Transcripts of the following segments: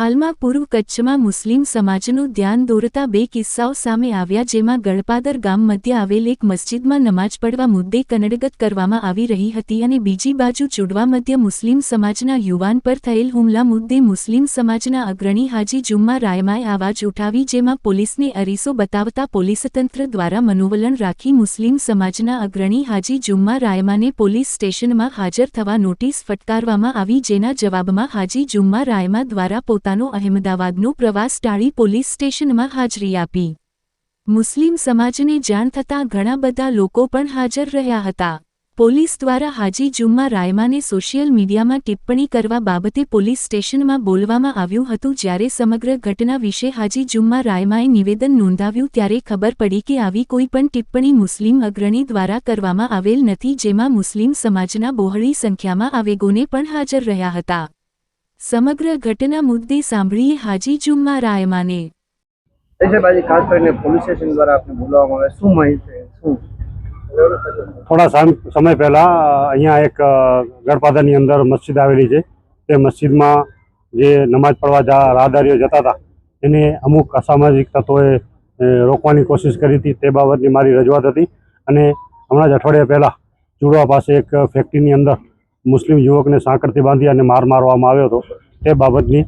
હાલમાં પૂર્વ કચ્છમાં મુસ્લિમ સમાજનું ધ્યાન દોરતા બે કિસ્સાઓ સામે આવ્યા જેમાં ગળપાદર ગામ મધ્ય આવેલ એક મસ્જિદમાં નમાજ પડવા મુદ્દે કનડગત કરવામાં આવી રહી હતી અને બીજી બાજુ ચુડવા મધ્ય મુસ્લિમ સમાજના યુવાન પર થયેલ હુમલા મુદ્દે મુસ્લિમ સમાજના અગ્રણી હાજી જુમ્મા રાયમાએ આવાજ ઉઠાવી જેમાં પોલીસને અરીસો બતાવતા પોલીસતંત્ર દ્વારા મનોવલણ રાખી મુસ્લિમ સમાજના અગ્રણી હાજી જુમ્મા રાયમાને પોલીસ સ્ટેશનમાં હાજર થવા નોટિસ ફટકારવામાં આવી જેના જવાબમાં હાજી જુમ્મા રાયમા દ્વારા પોતાનો અહેમદાબાદનો પ્રવાસ ટાળી પોલીસ સ્ટેશનમાં હાજરી આપી. મુસ્લિમ સમાજને જાણ થતાં ઘણા બધા લોકો પણ હાજર રહ્યા હતા. પોલીસ દ્વારા હાજી જુમ્મા રાયમાને સોશિયલ મીડિયામાં ટિપ્પણી કરવા બાબતે પોલીસ સ્ટેશનમાં બોલવામાં આવ્યું હતું જ્યારે સમગ્ર ઘટના વિશે હાજી જુમ્મા રાયમાએ નિવેદન નોંધાવ્યું ત્યારે ખબર પડી કે આવી કોઈ પણ ટિપ્પણી મુસ્લિમ અગ્રણી દ્વારા કરવામાં આવેલ નથી જેમાં મુસ્લિમ સમાજના બહોળી સંખ્યામાં આવેગોને પણ હાજર રહ્યા હતા. સમગ્ર ઘટના મુદ્દે સાંભળીએ હાજી જુમ્મા રાયમાને. ખાસ કરીને પોલીસ સ્ટેશન દ્વારા આપને બોલાવવામાં આવે શું માહિતી શું? થોડા સમ- સમય પહેલા અહીંયા એક ગળપાદાની અંદર મસ્જિદ આવેલી છે. તે મસ્જિદમાં જે નમાજ પડવા જા રાહદારીઓ જતા હતા એને અમુક અસામાજિક તત્વોએ રોકવાની કોશિશ કરી હતી. તે બાબતની મારી રજૂઆત હતી. અને હમણાં જ અઠવાડિયા પહેલાં ચૂડવા પાસે એક ફેક્ટરીની અંદર મુસ્લિમ યુવકને સાંકળથી બાંધી અને માર મારવામાં આવ્યો હતો. તે બાબતની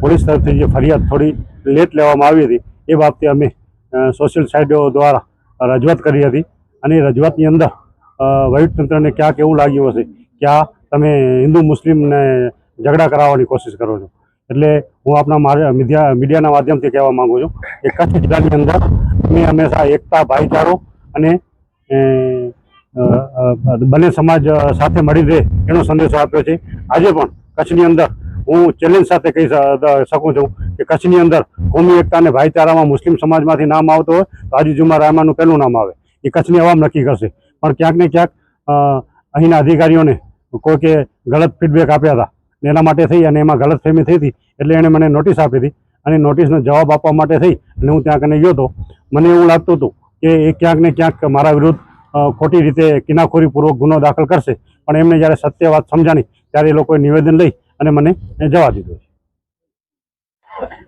પોલીસ તરફથી જે ફરિયાદ થોડી લેટ લેવામાં આવી હતી, એ બાબતે અમે સોશિયલ સાઇડો દ્વારા રજૂઆત કરી હતી અને રજૂઆતની અંદર વહીવટતંત્રને ક્યાંક એવું લાગ્યું હશે કે આ તમે હિન્દુ મુસ્લિમને ઝઘડા કરાવવાની કોશિશ કરો છો. એટલે હું આપણા મીડિયાના માધ્યમથી કહેવા માગું છું કે કચ્છ જિલ્લાની અંદર અમે હંમેશા એકતા, ભાઈચારો અને બંને સમાજ સાથે મળી રહે એનો સંદેશો આપ્યો છે. આજે પણ કચ્છની અંદર હું ચેલેન્જ સાથે કહી શકું છું કે કચ્છની અંદર કોમી એકતા અને ભાઈચારામાં મુસ્લિમ સમાજમાંથી નામ આવતો હોય તો આજુજુમાં રામાનું પહેલું નામ આવે. એ કચ્છની આવામ નક્કી કરશે. પણ ક્યાંક ને ક્યાંક અહીંના અધિકારીઓને કોઈકે ગલત ફીડબેક આપ્યા હતા એના માટે થઈ અને એમાં ગલત ફેમી થઈ હતી એટલે એણે મને નોટિસ આપી હતી અને નોટિસનો જવાબ આપવા માટે થઈ અને હું ત્યાં કને ગયો હતો. મને એવું લાગતું હતું કે એ ક્યાંક ને ક્યાંક મારા વિરુદ્ધ ખોટી રીતે કિનાખોરીપૂર્વક ગુનો દાખલ કરશે. પણ એમને જ્યારે સત્ય વાત સમજાણી, ત્યારે એ લોકોએ નિવેદન લઈ અને મને જવા દીધો છે.